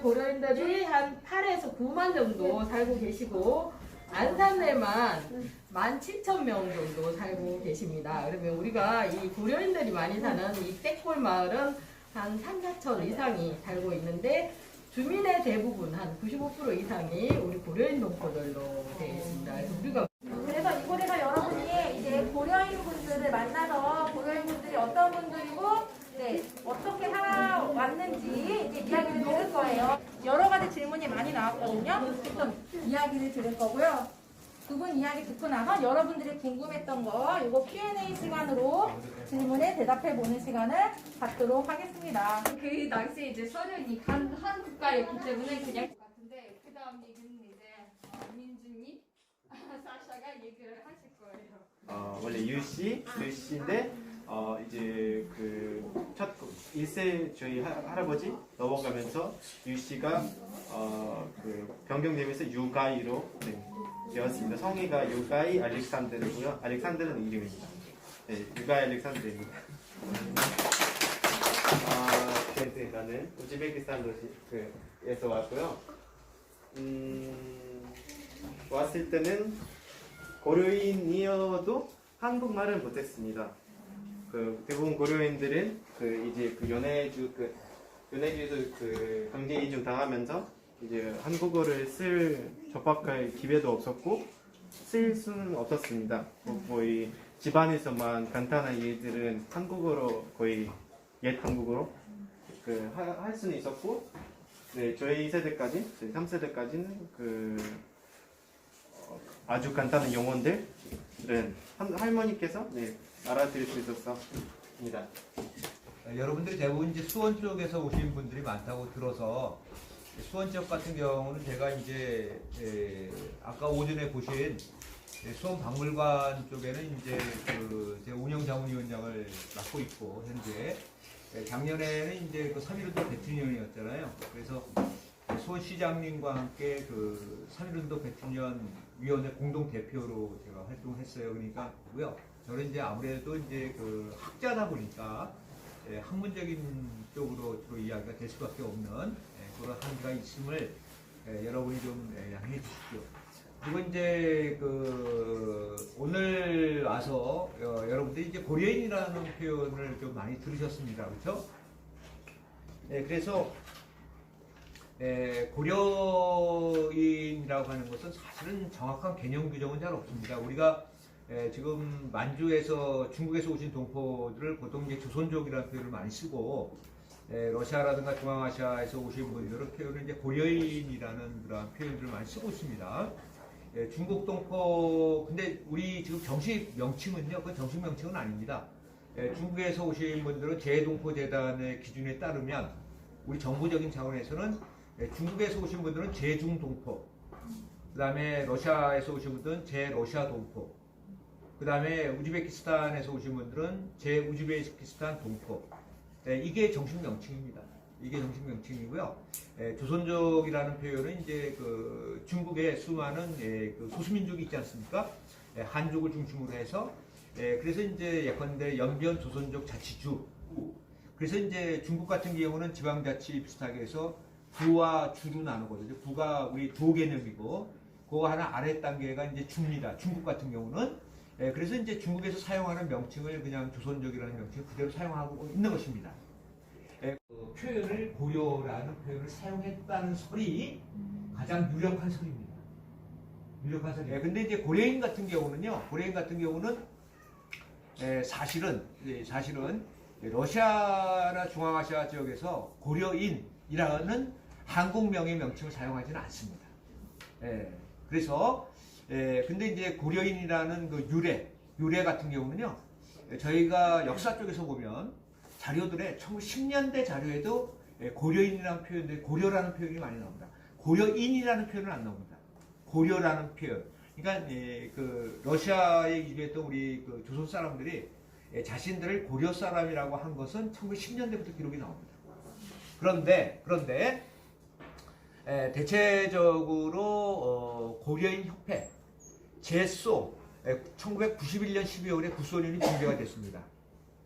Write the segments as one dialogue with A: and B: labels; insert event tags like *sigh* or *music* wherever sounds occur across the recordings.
A: 고려인들이 한 8에서 9만 정도 살고 계시고 안산에만 17,000명 정도 살고 계십니다. 그러면 우리가 이 고려인들이 많이 사는 이 땡골 마을은 한 3, 4천 이상이 살고 있는데 주민의 대부분 한 95% 이상이 우리 고려인 동포들로 되어 있습니다. 그래서 우리가
B: 그래서 이곳에서 여러분이 이제 고려인 분들을 만나서 고려인 분들이 어떤 분들이고 네, 어떻게 살아왔는지 이제 이야기를 들을 거예요. 여러 가지 질문이 많이 나왔거든요. 그래서 이야기를 들을 거고요. 두 분 이야기 듣고 나서 여러분들이 궁금했던 거 이거 Q&A 시간으로 질문에 대답해 보는 시간을 갖도록 하겠습니다.
C: 그 당시에 이제 서련이 한, 한 국가였기 때문에 그냥 같은데 그 다음 얘기는 이제 어, 민준이 *laughs* 사샤가 얘기를 하실 거예요.
D: 어, 원래 유씨, 유씨인데 어, 이제 그첫 1세 저희 할- 할아버지 넘어가면서 유씨가 어, 그 변경되면서 유가이로 네, 되었습니다. 성의가 유가이 알렉산드르고요. 알렉산드르는 이름입니다. 네, 유가이 알렉산드르입니다. 아, 네, 나는 우즈베키스탄 도시에서 왔고요. 음, 왔을 때는 고려인이어도 한국말을 못했습니다. 그 대부분 고려인들은 그 이제 그 연해주 그 연해주에서 그 강제 이중 당하면서 이제 한국어를 쓸 접박할 기회도 없었고 쓸 수는 없었습니다. 뭐 거의 집안에서만 간단한 일들은 한국어로 거의 옛 한국어로 그 할 수는 있었고 네 저희 세대까지 저희 3세대까지는 그 어, 아주 간단한 용어들 은 한- 할머니께서 네, 알아들을 수 있었습니다.
E: 어, 여러분들이 대부분 이제 수원 쪽에서 오신 분들이 많다고 들어서 수원 지역 같은 경우는 제가 이제 에, 아까 오전에 보신 예, 수원 박물관 쪽에는 이제 그 제 운영 자문위원장을 맡고 있고 현재 예, 작년에는 이제 그 서민운동 배틀년이었잖아요. 그래서 수원시장님과 함께 그 서민운동 배틀년 위원회 공동 대표로 제가 활동했어요. 그러니까 고요. 저는 이제 아무래도 이제 그 학자다 보니까 예, 학문적인 쪽으로 주로 이야기가 될 수밖에 없는 예, 그런 한계가 있음을 예, 여러분이 좀 예, 양해해 주십시오. 그리고 이제 그 오늘 와서 어, 여러분들이 이제 고려인이라는 표현을 좀 많이 들으셨습니다. 그렇죠? 예, 그래서 예, 고려인이라고 하는 것은 사실은 정확한 개념 규정은 잘 없습니다. 우리가 예, 지금 만주에서 중국에서 오신 동포들을 보통 이제 조선족이라는 표현을 많이 쓰고 예, 러시아라든가 중앙아시아에서 오신 분들은 표현을 이제 고려인이라는 그런 표현들을 많이 쓰고 있습니다. 예, 중국 동포 근데 우리 지금 정식 명칭은요, 그 정식 명칭은 아닙니다. 예, 중국에서 오신 분들은 재동포 재단의 기준에 따르면 우리 정부적인 차원에서는 예, 중국에서 오신 분들은 재중동포, 그 다음에 러시아에서 오신 분들은 재러시아 동포, 그 다음에 우즈베키스탄에서 오신 분들은 재우즈베키스탄 동포. 예, 이게 정식 명칭입니다. 이게 정식 명칭이고요. 예, 조선족이라는 표현은 이제 그 중국의 수많은 예, 그 소수민족이 있지 않습니까? 예, 한족을 중심으로 해서 예, 그래서 이제 예컨대 연변 조선족 자치주. 그래서 이제 중국 같은 경우는 지방자치 비슷하게 해서 부와 주로 나누거든요. 부가 우리 도 개념이고 그 하나 아래 단계가 이제 주입니다. 중국 같은 경우는 예, 그래서 이제 중국에서 사용하는 명칭을 그냥 조선족이라는 명칭을 그대로 사용하고 있는 것입니다. 예, 그 표현을 고려라는 표현을 사용했다는 설이 가장 유력한 설입니다. 유력한 설이. 예, 근데 이제 고려인 같은 경우는요. 고려인 같은 경우는 예, 사실은 예, 사실은 러시아나 중앙아시아 지역에서 고려인이라는 한국명의 명칭을 사용하지는 않습니다. 예, 그래서 예, 근데 이제 고려인이라는 그 유래, 유래 같은 경우는요, 예, 저희가 역사 쪽에서 보면 자료들에 1910년대 자료에도 예, 고려인이라는 표현들, 고려라는 표현이 많이 나옵니다. 고려인이라는 표현은 안 나옵니다. 고려라는 표현. 그러니까 예, 그 러시아에 이주했던 우리 그 조선 사람들이 예, 자신들을 고려 사람이라고 한 것은 1910년대부터 기록이 나옵니다. 그런데 그런데 에, 대체적으로 어, 고려인 협회 제소 1991년 12월에 구소련이 붕괴가 됐습니다.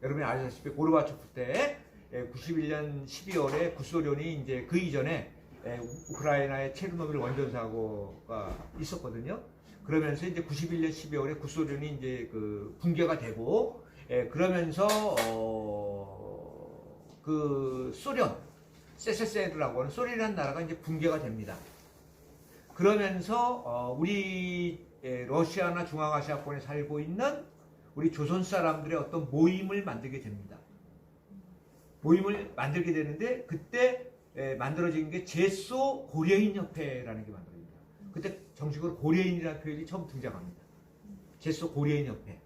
E: 여러분이 아시다시피 고르바초프 때 91년 12월에 구소련이 이제 그 이전에 에, 우- 우크라이나의 체르노빌 원전 사고가 있었거든요. 그러면서 이제 91년 12월에 구소련이 이제 그 붕괴가 되고 에, 그러면서 어, 그 소련 세세세르라고 하는 소련이라는 나라가 이제 붕괴가 됩니다. 그러면서 어, 우리 에, 러시아나 중앙아시아권에 살고 있는 우리 조선 사람들의 어떤 모임을 만들게 됩니다. 모임을 만들게 되는데 그때 에, 만들어진 게 제소 고려인 협회라는 게 만들어집니다. 그때 정식으로 고려인이라는 표현이 처음 등장합니다. 제소 고려인 협회.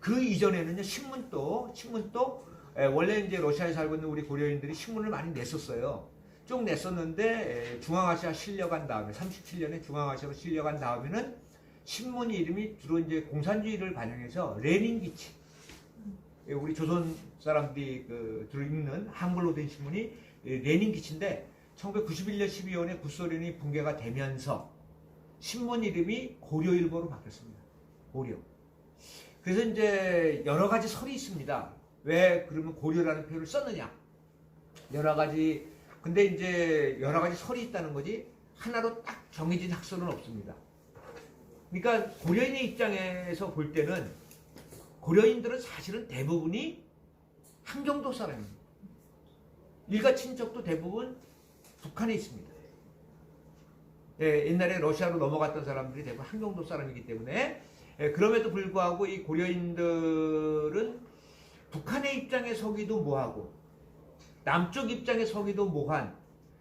E: 그 이전에는요 신문도 신문도 에, 원래 이제 러시아에 살고 있는 우리 고려인들이 신문을 많이 냈었어요. 쭉 냈었는데 에, 중앙아시아 실려간 다음에 37년에 중앙아시아로 실려간 다음에는 신문 이름이 주로 이제 공산주의를 반영해서 레닌 기치. 예, 우리 조선 사람들이 그 주로 읽는 한글로 된 신문이 예, 레닌 기치인데 1991년 12월에 구소련이 붕괴가 되면서 신문 이름이 고려일보로 바뀌었습니다. 고려. 그래서 이제 여러 가지 설이 있습니다. 왜 그러면 고려라는 표현을 썼느냐? 여러 가지 근데 이제 여러 가지 설이 있다는 거지 하나로 딱 정해진 학설은 없습니다. 그러니까 고려인의 입장에서 볼 때는 고려인들은 사실은 대부분이 한경도 사람입니다. 일가 친척도 대부분 북한에 있습니다. 예, 옛날에 러시아로 넘어갔던 사람들이 대부분 한경도 사람이기 때문에 예, 그럼에도 불구하고 이 고려인들은 북한의 입장에 서기도 뭐하고 남쪽 입장에 서기도 뭐한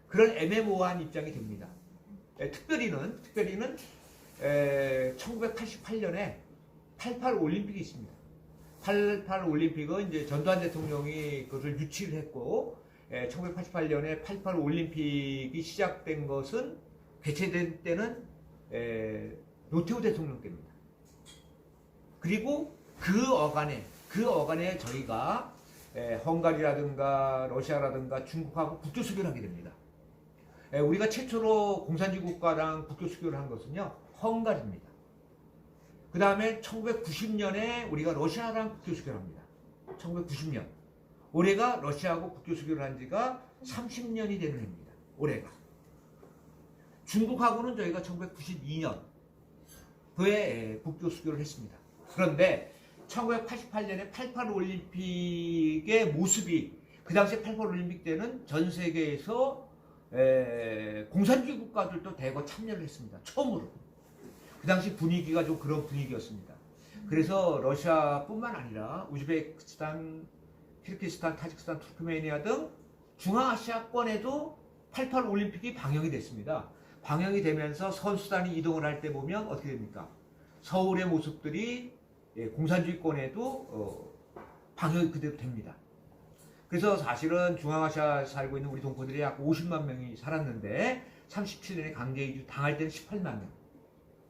E: 그런 애매모호한 입장이 됩니다. 예, 특별히는 특별히는 1988년에 88 올림픽이 있습니다. 88 올림픽은 이제 전두환 대통령이 그것을 유치를 했고 1988년에 88 올림픽이 시작된 것은 개최된 때는 에, 노태우 대통령 때입니다. 그리고 그 어간에 그 어간에 저희가 에, 헝가리라든가 러시아라든가 중국하고 국교 수교를 하게 됩니다. 에, 우리가 최초로 공산주의 국가랑 국교 수교를 한 것은요 헝가리입니다. 그 다음에 1990년에 우리가 러시아랑 국교 수교를 합니다. 1990년 올해가 러시아하고 국교 수교를 한 지가 30년이 되는 해입니다. 올해가 중국하고는 저희가 1992년 도에 국교 수교를 했습니다. 그런데 1988년에 88 올림픽의 모습이 그 당시에 88 올림픽 때는 전 세계에서 에, 공산주의 국가들도 대거 참여를 했습니다. 처음으로. 그 당시 분위기가 좀 그런 분위기였습니다. 그래서 러시아뿐만 아니라 우즈베키스탄, 키르기스탄, 타지키스탄, 투르크메니아 등 중앙아시아권에도 88 올림픽이 방영이 됐습니다. 방영이 되면서 선수단이 이동을 할 때 보면 어떻게 됩니까? 서울의 모습들이 예, 공산주의권에도 어, 방영이 그대로 됩니다. 그래서 사실은 중앙아시아 살고 있는 우리 동포들이 약 50만 명이 살았는데 37년에 강제 이주 당할 때는 18만 명.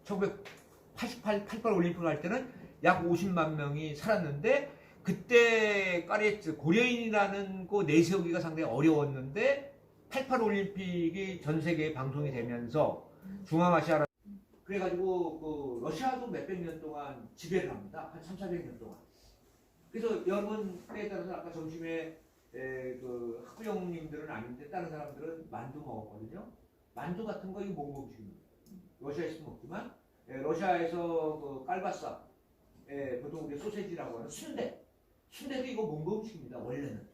E: 1988 88 올림픽을 할 때는 약 50만 명이 살았는데 그때 까레츠 고려인이라는 거 내세우기가 상당히 어려웠는데 88 올림픽이 전 세계에 방송이 되면서 중앙아시아 그래가지고 그 러시아도 몇백 년 동안 지배를 합니다. 한 3, 400년 동안. 그래서 여러분 때에 따라서 아까 점심에 에, 그 학부형님들은 아닌데 다른 사람들은 만두 먹었거든요. 만두 같은 거 이거 몽고 음식입니다. 러시아에서 먹지만 에, 러시아에서 그 깔바사 에, 보통 우리 소세지라고 하는 순대 순대도 이거 몽고 음식입니다. 원래는.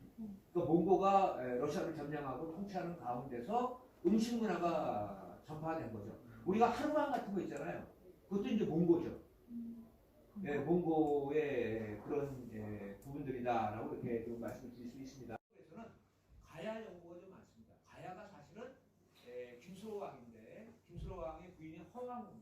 E: 그 몽고가 에, 러시아를 점령하고 통치하는 가운데서 음식 문화가 전파된 거죠. 우리가 하루방 같은 거 있잖아요. 그것도 이제 몽고죠. 예, 몽고의 그런 예, 부분들이다라고 이렇게 좀 말씀드릴 수 있습니다. 그래서는 가야 연구가 좀 많습니다. 가야가 사실은 예, 김수로 왕인데 김수로 왕의 부인이 허왕